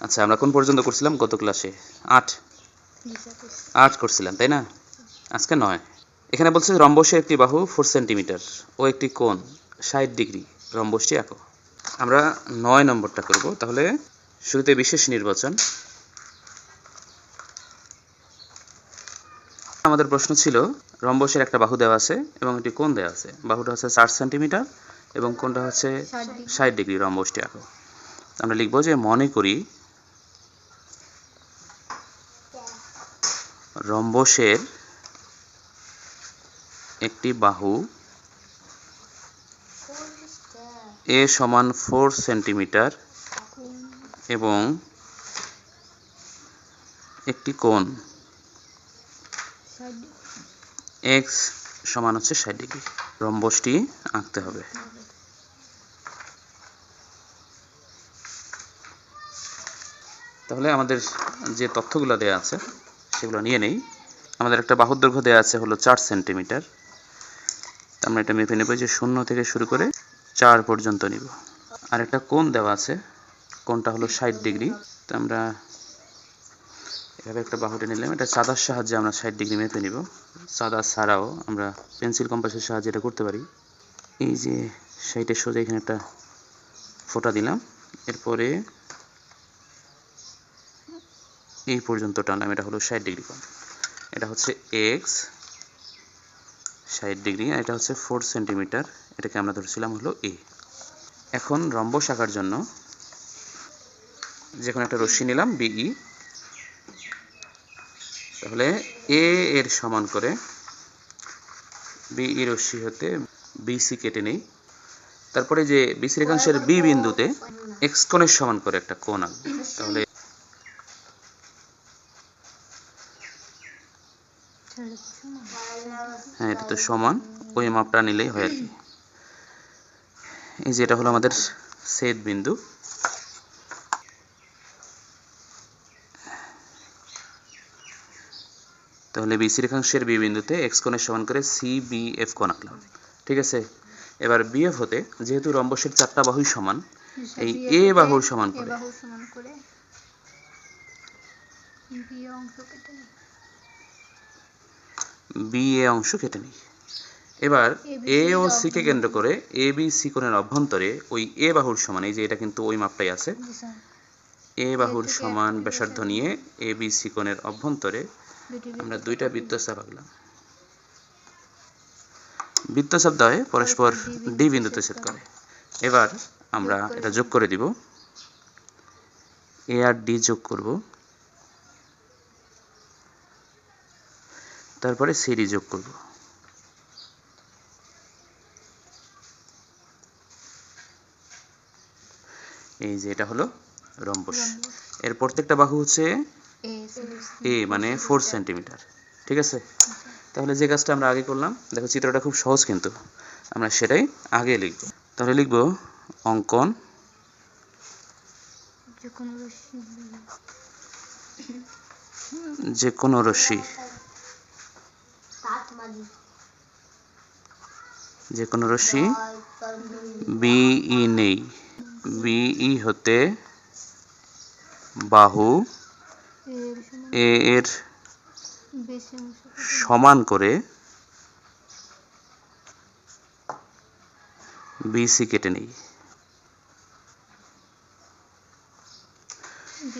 আচ্ছা আমরা কোন পর্যন্ত করছিলাম? গত ক্লাসে আট? আট করছিলাম তাই না? আজকে নয়। এখানে বলছে রম্বসের একটি বাহু ফোর সেন্টিমিটার ও একটি কোণ ষাট ডিগ্রি। রম্বসটি আঁকো আমরা নয় নম্বরটা করব। তাহলে শুরুতে বিশেষ নির্বাচন। আমাদের প্রশ্ন ছিল রম্বসের একটা বাহু দেওয়া আছে এবং একটি কোণ দেওয়া আছে। বাহুটা হচ্ছে চার সেন্টিমিটার এবং কোণটা হচ্ছে ষাট ডিগ্রি। রম্বসটি আঁকো আমরা লিখব যে মনে করি রম্বসের একটি বাহু এ সমান ফোর সেন্টিমিটার এবং একটি কোণ। এক্স সমান হচ্ছে ষাট ডিগ্রি। রম্বসটি আঁকতে হবে। তাহলে আমাদের যে তথ্যগুলো দেওয়া আছে সেগুলো নিয়ে নেই। আমাদের একটা বাহুর দৈর্ঘ্য দেওয়া আছে হলো চার সেন্টিমিটার। আমরা এটা মেপে নেব যে শূন্য থেকে শুরু করে চার পর্যন্ত নিব। আর একটা কোণ দেওয়া আছে, কোণটা হলো ষাট ডিগ্রি। তো আমরা এভাবে একটা বাহুটা নিলাম। এটা চাঁদার সাহায্যে আমরা ষাট ডিগ্রি মেপে নিব। চাঁদা ছাড়াও আমরা পেন্সিল কম্পাসের সাহায্যে এটা করতে পারি। এই যে সাইডের সোজা এখানে একটা ফোঁটা দিলাম। এরপরে এই পর্যন্ত টানলাম, এটা হলো ষাট ডিগ্রি কোণ এটা হচ্ছে এক্স ষাট ডিগ্রি, আর এটা হচ্ছে ফোর সেন্টিমিটার এটাকে আমরা ধরছিলাম হলো এ এখন রম্বস আঁকার জন্য যে কোনো একটা রশ্মি নিলাম বিই তাহলে এ এর সমান করে বিই রশ্মি হতে বিসি কেটে নেই। তারপরে যে বিসি রেখাংশের বি বিন্দুতে এক্স কোণের সমান করে একটা কোণ আঁকবো। তাহলে হ্যাঁ এটা তো সমান। ওই মাপটা নিলেই হয় আর কি। এই যে এটা হলো আমাদের সেট বিন্দু। তাহলে বিসি রেখাংশের বি বিন্দুতে এক্স কোণের সমান করে সি বি এফ কোণ আঁকলাম। ঠিক আছে? এবার বিএফ হতে যেহেতু রম্বসের চারটা বাহুই সমান এই এ বাহুর সমান করে। বাহুর সমান করে বি এ অংশ কেটে নিই। এবার এ ও সি কে কেন্দ্র করে এ বি সি কোণের অভ্যন্তরে ওই এ বাহুর সমান এই যে এটা কিন্তু ওই মাপটাই আছে এ বাহুর সমান ব্যাসার্ধ নিয়ে এ বি সি কোণের অভ্যন্তরে আমরা দুইটা বৃত্তচাপ আঁকলাম। বৃত্তচাপ দ্বয়ে পরস্পর ডি বিন্দুতে ছেদ করে। এবার আমরা এটা যোগ করে দিব। এ আর ডি যোগ করব। তারপরে সিডি যোগ করব। এই যে এটা হলো রম্বস। এর প্রত্যেকটা বাহু হচ্ছে এ এ মানে ফোর সেন্টিমিটার ঠিক আছে? তাহলে যে কাজটা আমরা আগে করলাম দেখো চিত্রটা খুব সহজ কিন্তু। আমরা সেটাই আগে লিখব। তাহলে লিখব অঙ্কন যে কোনো রশ্মি। যে কোনো রশ্মি? যে কোনো রশ্মি বিই নেই। বিই হতে বাহু এর সমান এ এর সমান করে বিসি কেটে নেই।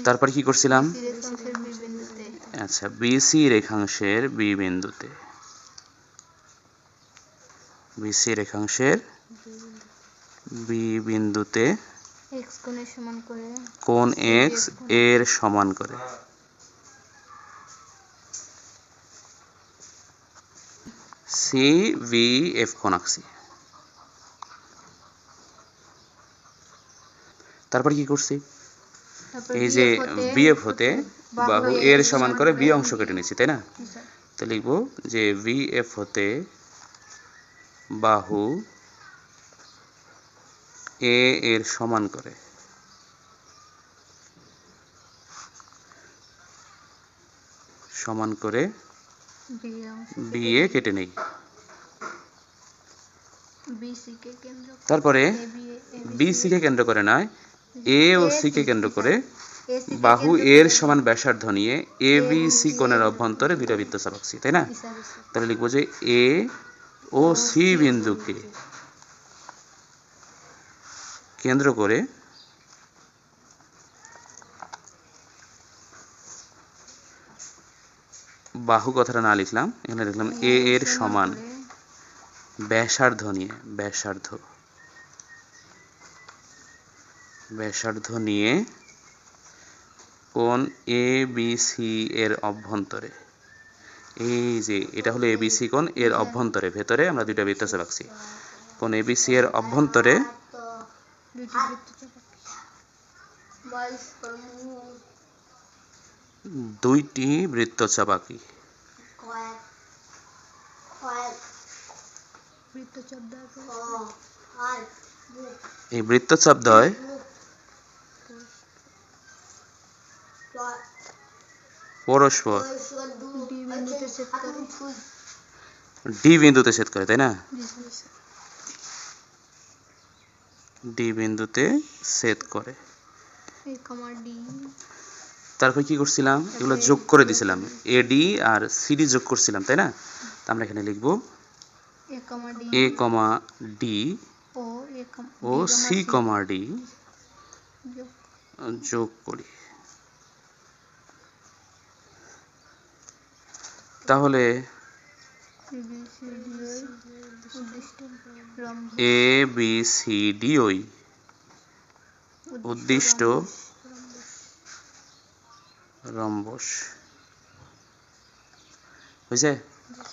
তারপর কি করছিলাম? রেখাংশের বি বিন্দুতে আচ্ছা বিসি রেখাংশের বি বিন্দুতে। বিসি রেখাংশের বি বিন্দুতে এক্স কোণের সমান করে কোণ এক্সের সমান করে। সি ভি এফ কোণ আঁকছি তারপর কি করছি? এই যে বিএফ হতে বাহু এর সমান করে বি অংশ কেটে নিচ্ছি তাই না? তো লিখব যে ভি এফ হতে বাহু এ এর সমান করে। সমান করে বি এ কেটে নেই। তারপরে বি সি কে কেন্দ্র করে নয়, এ ও সি কে কেন্দ্র করে বাহু এর সমান ব্যাসার্ধ নিয়ে এ বি সি কোণের অভ্যন্তরে দুইটা বৃত্তচাপ আঁকছি তাই না? তাহলে লিখব যে এ ও সি বিন্দুকে কেন্দ্র করে বাহু কথাটা না লিখলাম এখানে লিখলাম এ এর সমান ব্যাসার্ধ নিয়ে ব্যাসার্ধ। ব্যাসার্ধ নিয়ে কোন এ বি সি এর অভ্যন্তরে। এই যে এটা হলো এবিসি কোণ, এর অভ্যন্তরে, ভেতরে আমরা দুইটা বৃত্তাচাপ আঁকছি। কোণ এবিসি এর অভ্যন্তরে, দুইটি বৃত্তচাপ আঁকি। এই বৃত্তচাপ দ্বয় পরস্পর বিন্দুতে ছেদ করে। ডি বিন্দুতে ছেদ করে তাই না? ডি বিন্দুতে ছেদ করে। এ তারপর কি করছিলাম? এগুলো যোগ করে দিছিলাম। এডি আর সিডি যোগ করছিলাম তাই না? আমরা এখানে লিখব A comma D. A D O A C comma D যোগ করি। তাহলে এ বি সি ডি ওই উদ্দিষ্ট রম্বস। হয়েছে?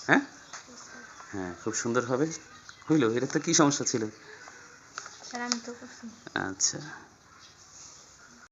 হ্যাঁ? হ্যাঁ খুব সুন্দর হবে। হইল এটা তো কি সমস্যা ছিল? স্যার আমি তো করছি। আচ্ছা।